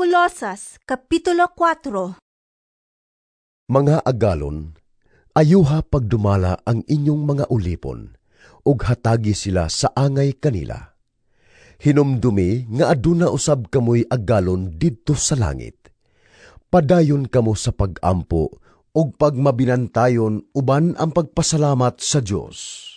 Kolosas, Kapitulo 4 Mga agalon, ayuha pagdumala ang inyong mga ulipon, ug hatagi sila sa angay kanila. Hinumdumi nga aduna usab kamoy agalon didto sa langit. Padayon kamo sa pagampo ug pagmabinantayon uban ang pagpasalamat sa Dios.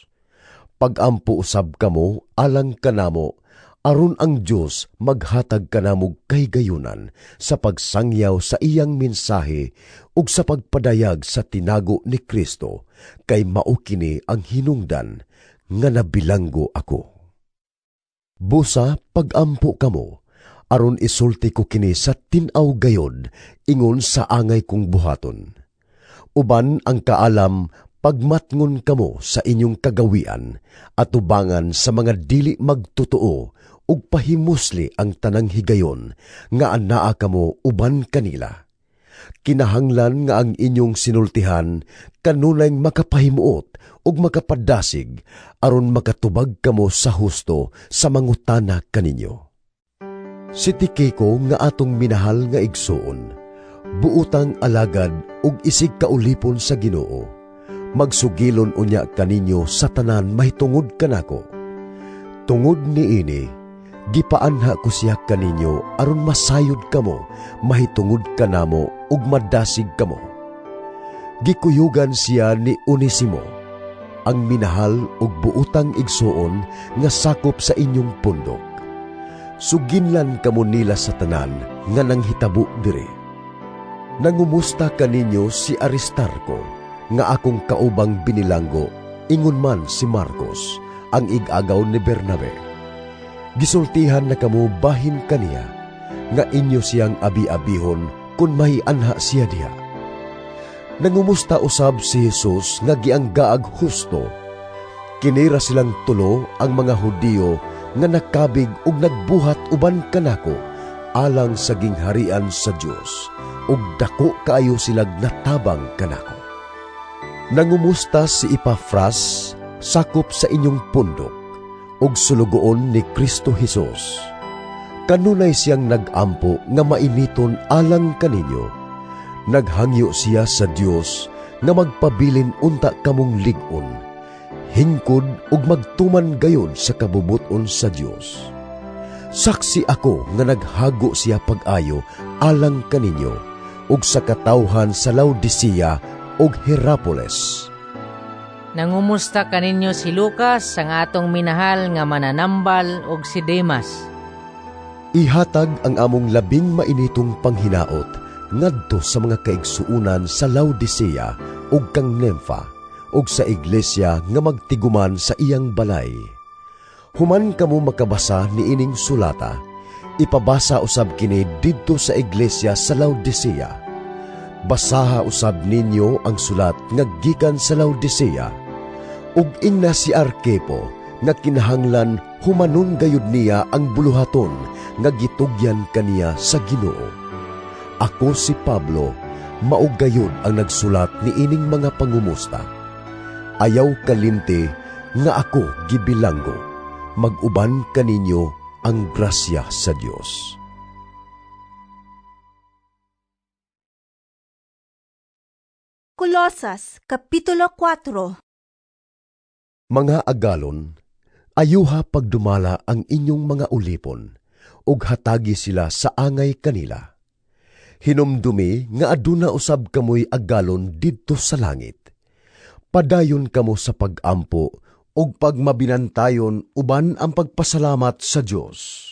Pagampo usab kamo alang kanamo aron ang Dios maghatag kanamog kay gayunan sa pagsangyaw sa iyang mensahe ug sa pagpadayag sa tinago ni Kristo kay mao kini ang hinungdan nga nabilanggo ako. Busa pagampo kamo aron isulti ko kini sa tinaw gayod ingon sa angay kong buhaton. Uban ang kaalam pagmatngon kamo sa inyong kagawian at tubangan sa mga dili magtotoo ug pahimusli ang tanang higayon nga anaa kamo uban kanila. Kinahanglan nga ang inyong sinultihan kanunay makapahimuot ug makapadasig aron makatubag kamo sa husto sa mangutana kaninyo. Si Tikiko nga atong minahal nga igsuon, buutang alagad ug isig kaulipon sa Ginoo. Magsugilon unya kaninyo sa tanan mahitungod kanako. Tungod ni ini, gipaanha ko siya kaninyo aron masayod kamo, mahitungod kanamo ug madasig kamo. Gikuyugan siya ni Onesimo, ang minahal ug buutang igsuon nga sakop sa inyong pundok. Suginlan kamo nila sa tanan nga nanghitabo dire. Nangumusta kaninyo si Aristarco, nga akong kaubang binilanggo, ingon man si Marcos, ang igagaw ni Bernabe. Gisultihan na kamo bahin kaniya, nga inyo siyang abi-abihon kung may anha siya diha. Nangumusta usab si Jesus nga gianggaag husto. Kinira silang tulo ang mga Hudiyo nga nakabig ug nagbuhat uban kanako alang sa gingharian sa Dios ug dako kaayo silag natabang kanako. Nangumusta si Epafras sakop sa inyong pundok ug sulugoon ni Kristo Hesus. Kanunay siyang nagampo nga mainiton alang kaninyo. Naghangyo siya sa Dios nga magpabilin unta kamong ligon, hingkod ug magtuman gayon sa kabubuton sa Dios. Saksi ako nga naghago siya pag-ayo alang kaninyo ug sa katawhan sa Laodicea ug Hierapolis. Nangumusta kaninyo si Lucas ang atong minahal nga mananambal og si Demas. Ihatag ang among labing mainitong panghinaot ngadto sa mga kaigsuunan sa Laodicea ug kang Nympha ug sa iglesia nga magtiguman sa iyang balay. Human kamo makabasa ni ining sulata, ipabasa usab kini didto sa iglesia sa Laodicea. Basaha usab ninyo ang sulat nga gikan sa Laodicea. Ug ingna si Arkepo nga kinahanglan humanon gayud niya ang buluhaton nga gitugyan kaniya sa Ginoo. Ako si Pablo, maugayod ang nagsulat ni ining mga pangumusta. Ayaw kalimte nga ako gibilanggo, maguban kaninyo ang grasya sa Dios. Kolosas, Kapitulo 4 Mga agalon, ayuha pagdumala ang inyong mga ulipon, ug hatagi sila sa angay kanila. Hinumdumi nga aduna usab kamoy agalon didto sa langit. Padayon kamo sa pagampo ug pagmabinantayon uban ang pagpasalamat sa Dios.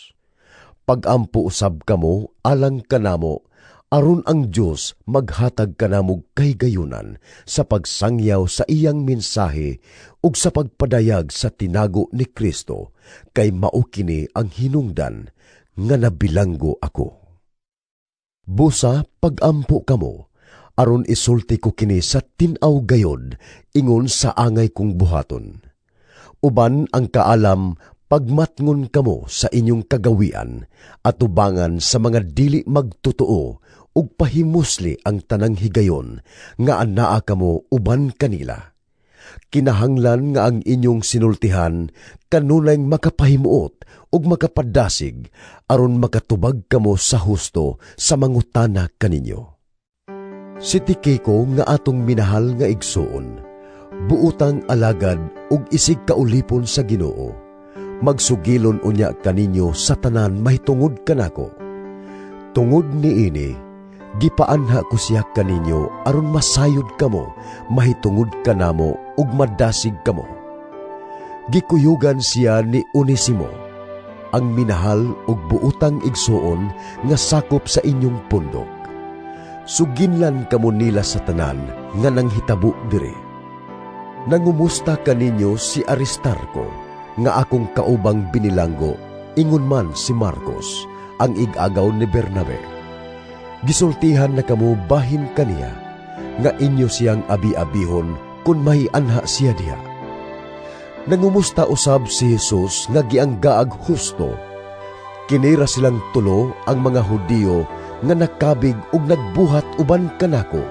Pagampo usab kamo alang kanamo aron ang Dios maghatag kanamog kay gayunan sa pagsangyaw sa iyang mensahe ug sa pagpadayag sa tinago ni Kristo kay mao kini ang hinungdan nga nabilanggo ako. Busa pagampo kamo, aron isulti ko kini sa tinaw gayod, ingon sa angay kong buhaton. Uban ang kaalam, pagmatngon kamo sa inyong kagawian, at tubangan sa mga dili magtotoo, ug pahimusli ang tanang higayon, nga anaa kamo uban kanila. Kinahanglan nga ang inyong sinultihan kanunay makapahimuot ug makapadasig aron makatubag kamo sa husto sa mangutana kaninyo. Si Tikiko nga atong minahal nga igsuon, buutang alagad ug isig kaulipon sa Ginoo. Magsugilon unya kaninyo sa tanan mahitungod kanako. Tungod ni ini, gipaanha ko siya kaninyo aron masayod kamo, mahitungod kanamo ug madasig kamo. Gikuyugan siya ni Onesimo, ang minahal ug buutang igsuon nga sakop sa inyong pundok. Suginlan kamo nila sa tanan nga nanghitabo dire. Nangumusta kaninyo si Aristarco nga akong kaubang binilanggo ingon man si Marcos ang igagaw ni Bernabe. Gisultihan na kamo bahin kaniya nga inyo siyang abi-abihon kung may anha siya diha. Nangumusta usab si Jesus nga gianggaag husto. Kinira silang tulo ang mga Hudiyo nga nakabig ug nagbuhat uban kanako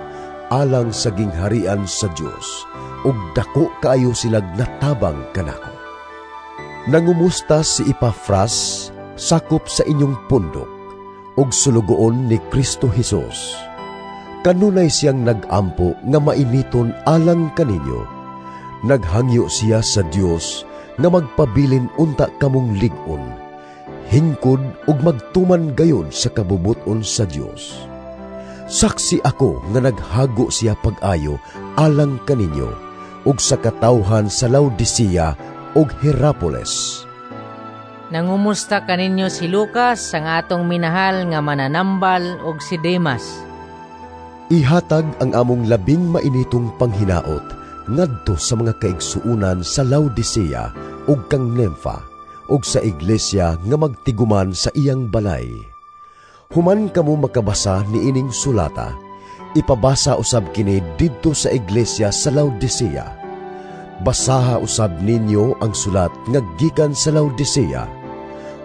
alang sa gingharian sa Dios ug dako kaayo silag natabang kanako. Nangumusta si Epafras sakop sa inyong pundok ug sulugoon ni Kristo Hesus. Kanunay siyang nagampo nga mainiton alang kaninyo. Naghangyo siya sa Dios nga magpabilin unta kamong ligon, hingkod ug magtuman gayon sa kabubuton sa Dios. Saksi ako nga naghago siya pag-ayo alang kaninyo ug sa katawhan sa Laodicea ug Hierapolis. Nangumusta kaninyo si Lucas ang atong minahal nga mananambal ug si Demas. Ihatag ang among labing mainitong panghinaot ngadto sa mga kaigsuunan sa Laodicea ug kang Nympha ug sa iglesia nga magtiguman sa iyang balay. Human kamo makabasa ni ining sulata, ipabasa usab kini didto sa iglesia sa Laodicea. Basaha usab ninyo ang sulat nga gikan sa Laodicea.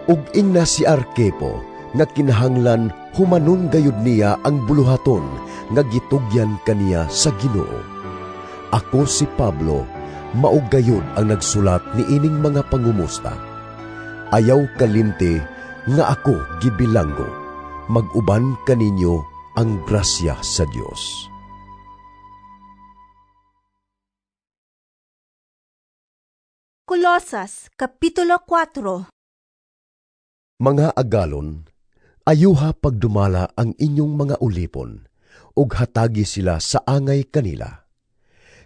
Ug ingna si Arkepo nga kinahanglan humanon gayud niya ang buluhaton nga gitugyan kaniya sa Ginoo. Ako si Pablo, maugayod ang nagsulat ni ining mga pangumusta. Ayaw kalimte nga ako gibilanggo, maguban kaninyo ang grasya sa Dios. Colosas, Kapitulo 4 Mga agalon, ayuha pagdumala ang inyong mga ulipon, ug hatagi sila sa angay kanila.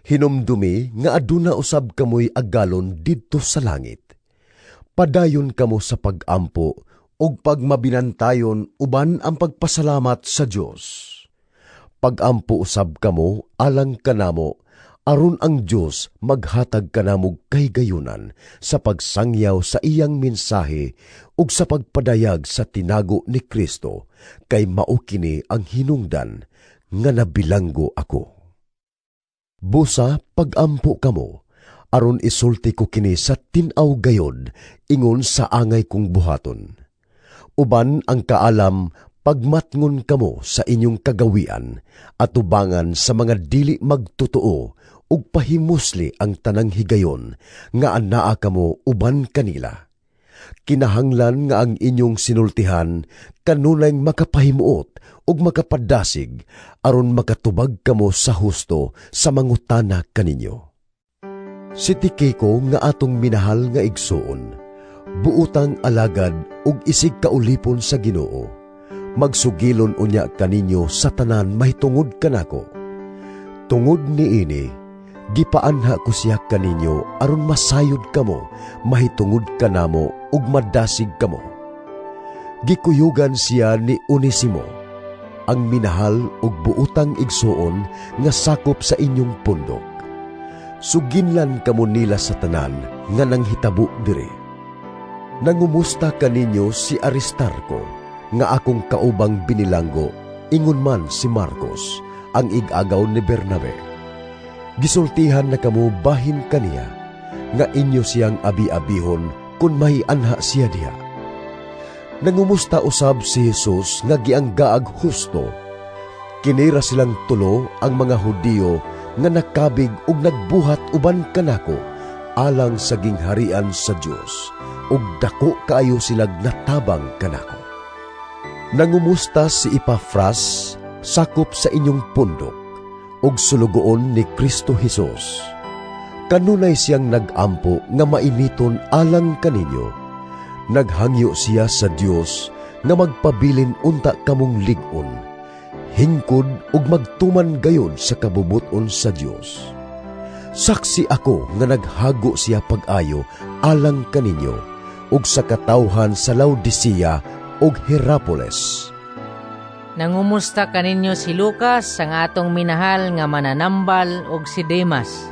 Hinumdumi nga aduna usab kamoy agalon didto sa langit. Padayon kamo sa pagampo ug pagmabinantayon uban ang pagpasalamat sa Dios. Pagampo usab kamo alang kanamo aron ang Dios maghatag kanamog kay gayunan sa pagsangyaw sa iyang mensahe ug sa pagpadayag sa tinago ni Kristo kay mao kini ang hinungdan nga nabilanggo ako. Busa pagampo kamo aron isulti ko kini sa tinaw gayod ingon sa angay kong buhaton. Uban ang kaalam pagmatngon kamo sa inyong kagawian at tubangan sa mga dili magtotoo ug pahimusli ang tanang higayon nga anaa kamo uban kanila. Kinahanglan nga ang inyong sinultihan kanunay makapahimuot ug makapadasig aron makatubag kamo sa husto sa mangutana kaninyo. Si Tikiko nga atong minahal nga igsuon, buutang alagad ug isig kaulipon sa Ginoo. Magsugilon unya kaninyo sa tanan mahitungod kanako. Tungod ni ini, gipaanha ko siya kaninyo aron masayod kamo, mahitungod kanamo ug madasig kamo. Gikuyugan siya ni Onesimo, ang minahal ug buutang igsuon nga sakop sa inyong pundok. Suginlan kamo nila sa tanan nga nanghitabo dire. Nangumusta kaninyo si Aristarco nga akong kaubang binilanggo ingon man si Marcos ang igagaw ni Bernabe. Gisultihan na kamo bahin kaniya nga inyo siyang abi-abihon kung may anha siya diha. Nangumusta usab si Jesus nga gianggaag husto. Kinira silang tulo ang mga Hudiyo nga nakabig ug nagbuhat uban kanako alang sa gingharian sa Dios ug dako kaayo silag natabang kanako. Nangumusta si Epafras sakop sa inyong pundok ug sulugoon ni Kristo Hesus. Kanunay siyang nagampo nga mainiton alang kaninyo. Naghangyo siya sa Dios nga magpabilin unta kamong ligon, hingkod ug magtuman gayon sa kabubuton sa Dios. Saksi ako nga naghago siya pag-ayo alang kaninyo ug sa katawhan sa Laodicea ug Hierapolis. Nangumusta kaninyo si Lucas ang atong minahal nga mananambal ug si Demas.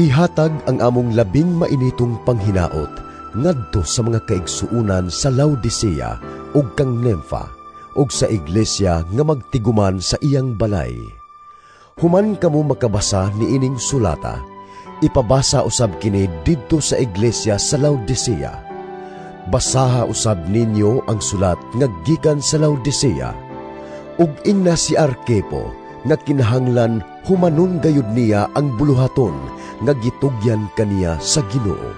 Ihatag ang among labing mainitong panghinaot ngadto sa mga kaigsuunan sa Laodicea ug kang Nympha ug sa iglesia nga magtiguman sa iyang balay. Human kamo makabasa ni ining sulata, ipabasa usab kini didto sa iglesia sa Laodicea. Basaha usab ninyo ang sulat nga gikan sa Laodicea. Ug ingna si Arkepo nga kinahanglan humanon gayud niya ang buluhaton nga gitugyan kaniya sa Ginoo.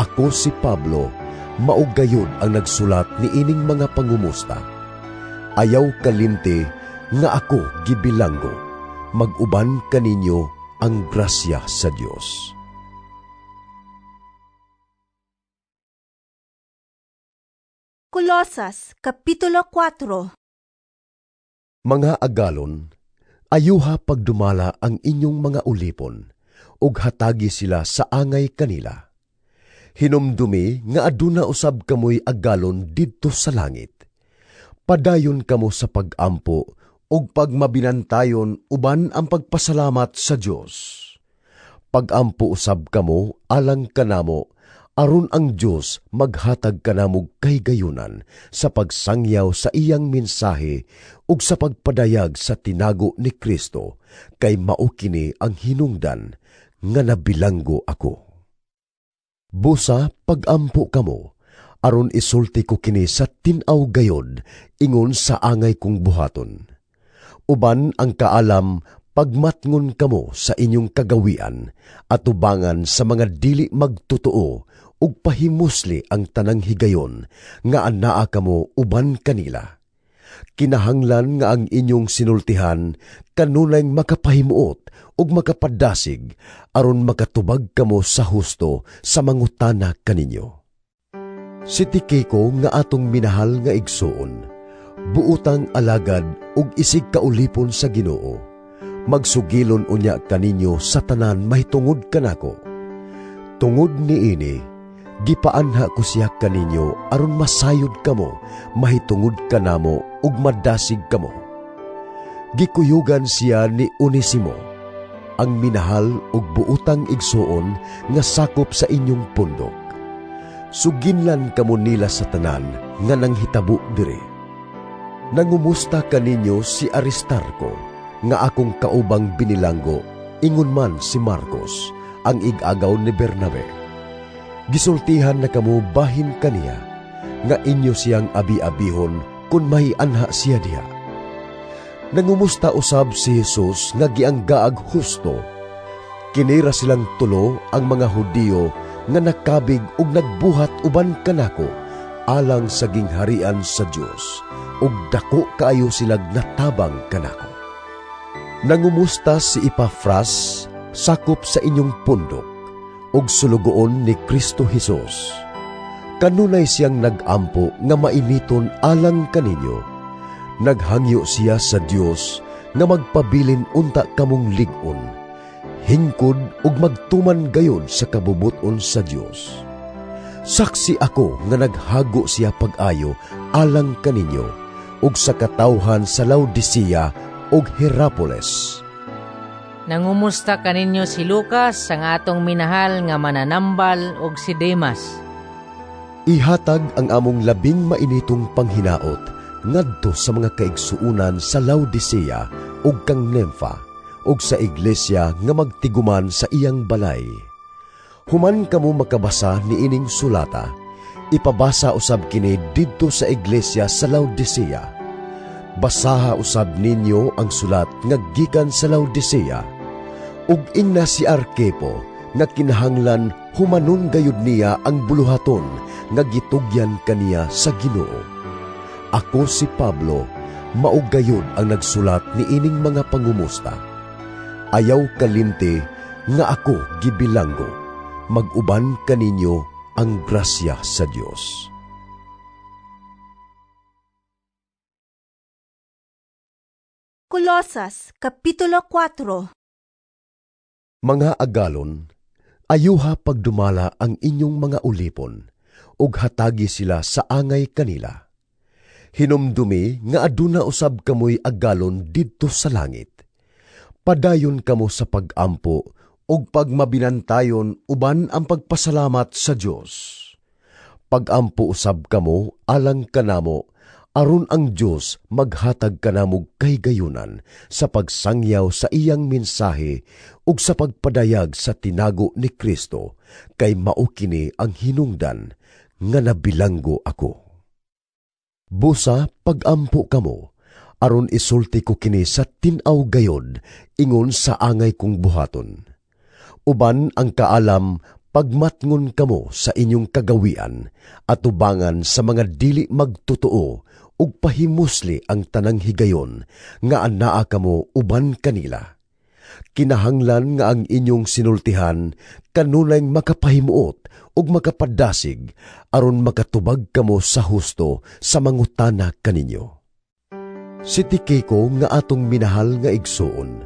Ako si Pablo, maog gayud ang nagsulat ni ining mga pangumusta. Ayaw kalimte nga ako gibilanggo, maguban kaninyo ang grasya sa Dios. Kolosas, Kapitulo 4 Mga agalon, ayuha pagdumala ang inyong mga ulipon, ug hatagi sila sa angay kanila. Hinumdumi nga aduna usab kamoy agalon didto sa langit. Padayon kamo sa pagampo ug pagmabinantayon uban ang pagpasalamat sa Dios. Pagampo usab kamo alang kanamo aron ang Dios maghatag kanamog kay gayunan sa pagsangyaw sa iyang mensahe ug sa pagpadayag sa tinago ni Kristo kay mao kini ang hinungdan nga nabilanggo ako. Busa pagampo kamo aron isulti ko kini sa tinaw gayod ingon sa angay kong buhaton. Uban ang kaalam pagmatngon kamo sa inyong kagawian at tubangan sa mga dili magtotoo ug pahimusli ang tanang higayon nga anaa kamo uban kanila. Kinahanglan nga ang inyong sinultihan kanunay makapahimuot ug makapadasig aron makatubag kamo sa husto sa mangutana kaninyo. Si Tikiko nga atong minahal nga igsuon, buutang alagad ug isig kaulipon sa Ginoo. Magsugilon unya kaninyo sa tanan mahitungod kanako. Tungod ni ini, gipaanha ko siya kaninyo aron masayod kamo, mahitungod kanamo ug madasig kamo. Gikuyugan siya ni Onesimo, ang minahal ug buutang igsuon nga sakop sa inyong pundok. Suginlan kamo nila sa tanan nga nanghitabo dire. Nangumusta kaninyo si Aristarco, nga akong kaubang binilanggo, ingon man si Marcos, ang igagaw ni Bernabe. Gisultihan na kamo bahin kaniya, nga inyo siyang abi-abihon kung may anha siya diha. Nangumusta usab si Jesus nga gianggaag husto. Kinira silang tulo ang mga Hudiyo nga nakabig ug nagbuhat uban kanako alang sa gingharian sa Dios ug dako kaayo silag natabang kanako. Nangumusta si Epafras sakop sa inyong pundok ug sulugoon ni Kristo Hesus. Kanunay siyang nagampo nga mainiton alang kaninyo. Naghangyo siya sa Dios nga magpabilin unta kamong ligon, hingkod ug magtuman gayon sa kabubuton sa Dios. Saksi ako nga naghago siya pag-ayo alang kaninyo ug sa katawhan sa Laodicea ug Hierapolis. Nangumusta kaninyo si Lucas ang atong minahal nga mananambal ug si Demas. Ihatag ang among labing mainitong panghinaot ngadto sa mga kaigsuunan sa Laodicea ug kang Nympha ug sa iglesia nga magtiguman sa iyang balay. Human kamo makabasa ni ining sulata, ipabasa usab kini didto sa iglesia sa Laodicea. Basaha usab ninyo ang sulat nga gikan sa Laodicea ug ingna si Arkepo nga kinahanglan humanon gayud niya ang buluhaton nga gitugyan kaniya sa Ginoo. Ako si Pablo, maog gayud ang nagsulat ni ining mga pangumusta. Ayaw kalimte nga ako gibilanggo, maguban kaninyo ang grasya sa Dios. Colosas, Kapitulo 4 Mga agalon, ayuha pagdumala ang inyong mga ulipon, ug hatagi sila sa angay kanila. Hinumdumi nga aduna usab kamoy agalon didto sa langit. Padayon kamo sa pagampo ug pagmabinantayon uban ang pagpasalamat sa Dios. Pagampo usab kamo alang kanamo aron ang Dios maghatag kanamog kay gayunan sa pagsangyaw sa iyang mensahe ug sa pagpadayag sa tinago ni Kristo kay mao kini ang hinungdan nga nabilanggo ako. Busa pagampo kamo aron isulti ko kini sa tinaw gayod ingon sa angay kong buhaton. Uban ang kaalam pagmatngon kamo sa inyong kagawian at tubangan sa mga dili magtotoo ug pahimusli ang tanang higayon nga anaa kamo uban kanila. Kinahanglan nga ang inyong sinultihan kanunay makapahimuot ug makapadasig aron makatubag kamo sa husto sa mangutana kaninyo. Si Tikiko nga atong minahal nga igsuon,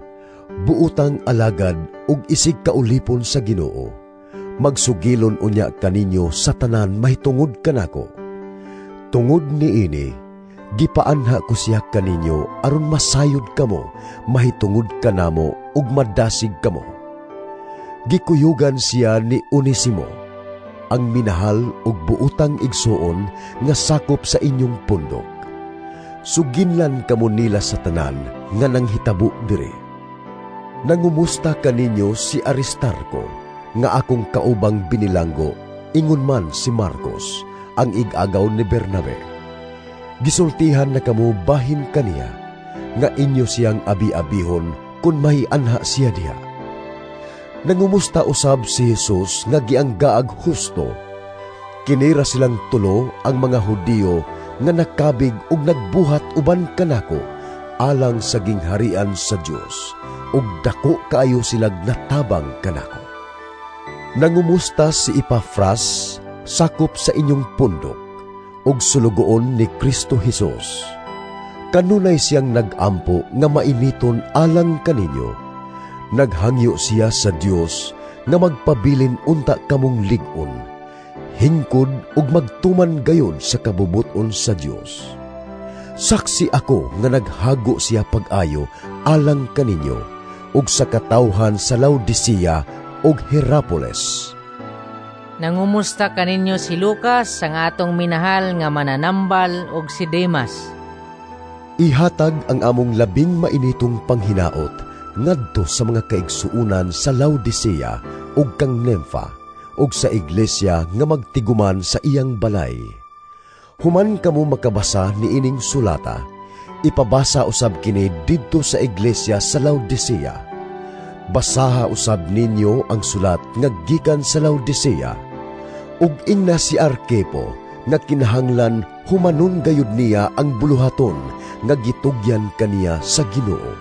buutang alagad ug isig kaulipon sa Ginoo. Magsugilon unya kaninyo sa tanan mahitungod kanako. Tungod ni ini, gipaanha ko siya kaninyo aron masayod kamo, mahitungod kanamo ug madasig kamo. Gikuyugan siya ni Onesimo, ang minahal ug buutang igsuon nga sakop sa inyong pundok. Suginlan kamo nila sa tanan nga nanghitabo dire. Nangumusta kaninyo si Aristarco nga akong kaubang binilanggo ingon man si Marcos ang igagaw ni Bernabe. Gisultihan na kamo bahin kaniya nga inyo siyang abi-abihon kung may anha siya diha. Nangumusta usab si Jesus nga gianggaag husto. Kinira silang tulo ang mga Hudiyo nga nakabig ug nagbuhat uban kanako alang sa gingharian sa Dios ug dako kaayo silag natabang kanako. Nangumusta si Epafras sakop sa inyong pundok ug sulugoon ni Kristo Hesus. Kanunay siyang nagampo nga mainiton alang kaninyo. Naghangyo siya sa Dios nga magpabilin unta kamong ligon, hingkod ug magtuman gayon sa kabubuton sa Dios. Saksi ako nga naghago siya pag-ayo alang kaninyo ug sa katawhan sa Laodicea ug Hierapolis. Nangumusta kaninyo si Lucas ang atong minahal nga mananambal ug si Demas. Ihatag ang among labing mainitong panghinaot ngadto sa mga kaigsuunan sa Laodicea ug kang Nympha ug sa iglesia nga magtiguman sa iyang balay. Human kamo makabasa ni ining sulata, ipabasa usab kini didto sa iglesia sa Laodicea. Basaha usab ninyo ang sulat nga gikan sa Laodicea. Ug ingna si Arkepo nga kinahanglan humanon gayud niya ang buluhaton nga gitugyan kaniya sa Ginoo.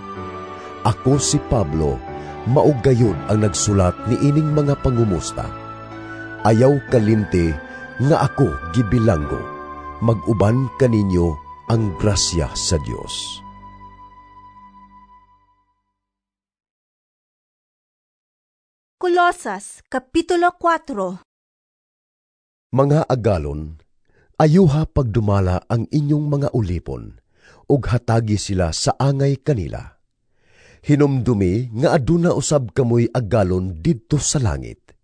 Ako si Pablo, maog gayud ang nagsulat ni ining mga pangumusta. Ayaw kalimte nga ako gibilanggo, maguban kaninyo ang grasya sa Dios. Colosas, Kapitulo 4 Mga agalon, ayuha pagdumala ang inyong mga ulipon, ug hatagi sila sa angay kanila. Hinumdumi nga aduna usab kamoy agalon didto sa langit.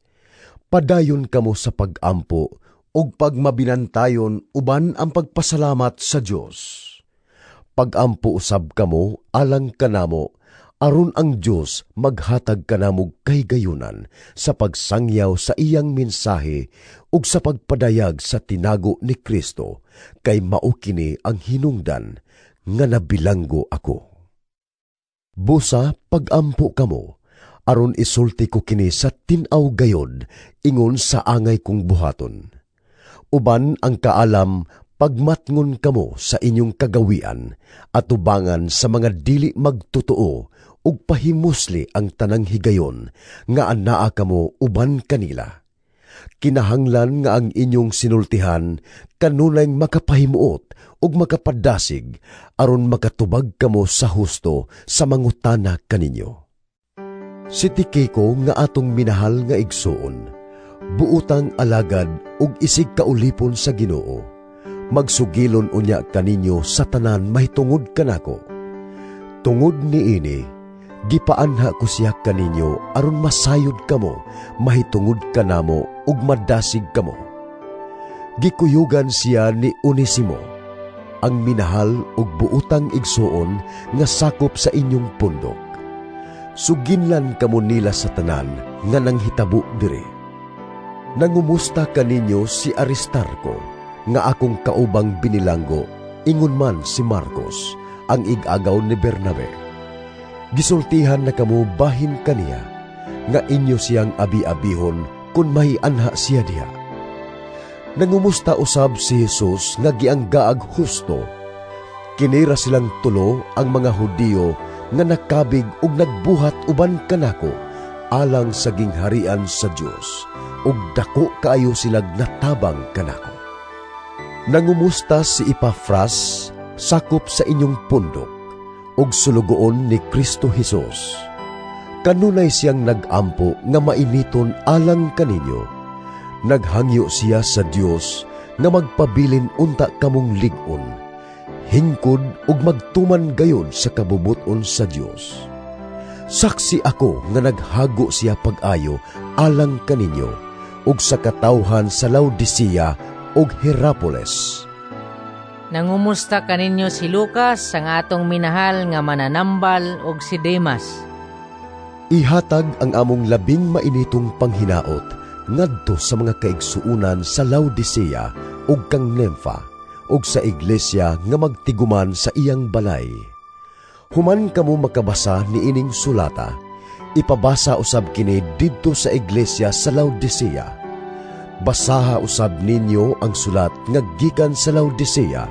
Padayon kamo sa pagampo ug pagmabinantayon uban ang pagpasalamat sa Dios. Pagampo usab kamo alang kanamo aron ang Dios maghatag kanamog kay gayunan sa pagsangyaw sa iyang mensahe ug sa pagpadayag sa tinago ni Kristo kay mao kini ang hinungdan nga nabilanggo ako. Busa pagampo kamo aron isulti ko kini sa tinaw gayod ingon sa angay kong buhaton. Uban ang kaalam pagmatngon kamo sa inyong kagawian at tubangan sa mga dili magtotoo ug pahimusli ang tanang higayon nga anaa kamo uban kanila. Kinahanglan nga ang inyong sinultihan kanunay makapahimuot ug makapadasig aron makatubag kamo sa husto sa mangutana kaninyo. Si Tikiko nga atong minahal nga igsuon, buutang alagad ug isig kaulipon sa Ginoo. Magsugilon unya kaninyo sa tanan mahitungod kanako. Tungod ni ini, gipaanha ko siya kaninyo aron masayod kamo, mahitungod kanamo ug madasig kamo. Gikuyugan siya ni Onesimo, ang minahal ug buutang igsuon nga sakop sa inyong pundok. Suginlan kamo nila sa tanan nga nanghitabo dire. Nangumusta kaninyo si Aristarco nga akong kaubang binilanggo ingon man si Marcos ang igagaw ni Bernabe. Gisultihan na kamo bahin kaniya nga inyo siyang abi-abihon kung mahianha siya diha. Nangumusta usab si Jesus nga gianggaag husto. Kinira silang tulo ang mga Hudiyo nga nakabig ug nagbuhat uban kanako alang sa gingharian sa Dios ug dako kaayo sila natabang kanako. Nangumusta si Epafras sakop sa inyong pundok ug sulugoon ni Kristo Hesus. Kanunay siyang nagampo nga mainiton alang kaninyo. Naghangyo siya sa Dios nga magpabilin unta kamong ligon, hingkod ug magtuman gayod sa kabubuton sa Dios. Saksi ako nga naghago siya pag-ayo alang kaninyo ug sa katawhan sa Laodicea ug Hierapolis. Nangumusta kaninyo si Lucas ang atong minahal nga mananambal ug si Demas. Ihatag ang among labing mainitong panghinaot ngadto sa mga kaigsuunan sa Laodicea ug kang Nympha ug sa iglesia nga magtiguman sa iyang balay. Human kamo makabasa ni ining sulata, ipabasa usab kini didto sa iglesia sa Laodicea. Basaha usab ninyo ang sulat nga gikan sa Laodicea.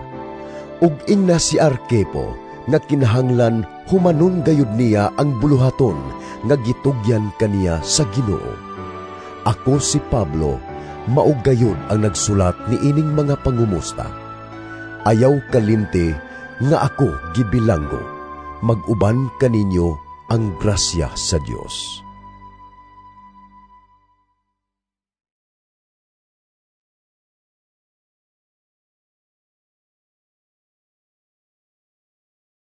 Ug ingna si Arkepo nga kinahanglan humanon gayud niya ang buluhaton nga gitugyan kaniya sa Ginoo. Ako si Pablo, maog gayud ang nagsulat ni ining mga pangumusta. Ayaw kalimte nga ako gibilanggo, maguban kaninyo ang grasya sa Dios.